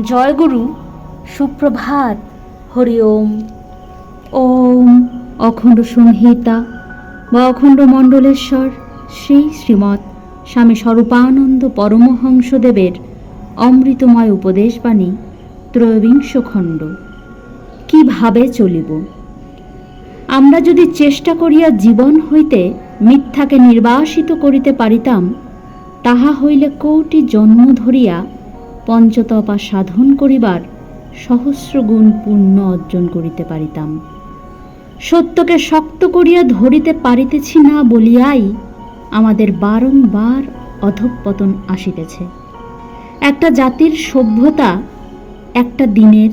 জয়গুরু, সুপ্রভাত, হরি ওম। ওম অখণ্ড সংহিতা বা অখণ্ড মণ্ডলেশ্বর শ্রী শ্রীমৎ স্বামী স্বরূপানন্দ পরমহংসদেবের অমৃতময় উপদেশবাণী, ত্রয়োবিংশ খণ্ড। কীভাবে চলিব? আমরা যদি চেষ্টা করিয়া জীবন হইতে মিথ্যাকে নির্বাসিত করিতে পারিতাম, তাহা হইলে কোটি জন্ম ধরিয়া পঞ্চতপা সাধন করিবার সহস্র গুণ পুণ্য অর্জন করিতে পারিতাম। সত্যকে শক্ত করিয়া ধরিতে পারিতেছি না বলিয়াই আমাদের বারংবার অধঃপতন আসিতেছে। একটা জাতির সভ্যতা একটা দিনের,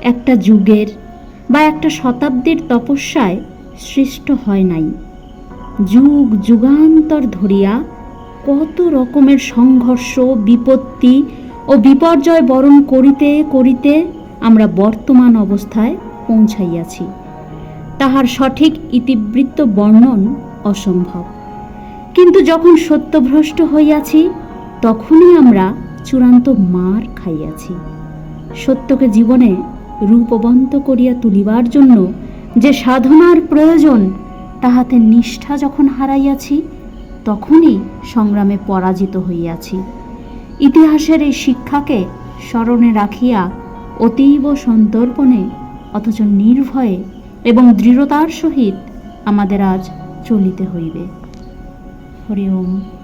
একটা যুগের বা একটা শতাব্দীর তপস্যায় সৃষ্ট হয় নাই। যুগ যুগান্তর ধরিয়া কত রকমের সংঘর্ষ, বিপত্তি ও বিপর্যয় বরণ করিতে করিতে আমরা বর্তমান অবস্থায় পৌঁছাইয়াছি। তাহার সঠিক ইতিবৃত্ত বর্ণন অসম্ভব। কিন্তু যখন সত্যভ্রষ্ট হইয়াছি, তখনই আমরা চূড়ান্ত মার খাইয়াছি। সত্যকে জীবনে রূপবন্ত করিয়া তুলিবার জন্য যে সাধনার প্রয়োজন, তাহাতে নিষ্ঠা যখন হারাইয়াছি, তখনই সংগ্রামে পরাজিত হইয়াছি। ইতিহাসের এই শিক্ষাকে স্মরণে রাখিয়া অতীব সন্তর্পণে, অথচ নির্ভয়ে এবং দৃঢ়তার সহিত আমাদের আজ চলিতে হইবে। হরি ওম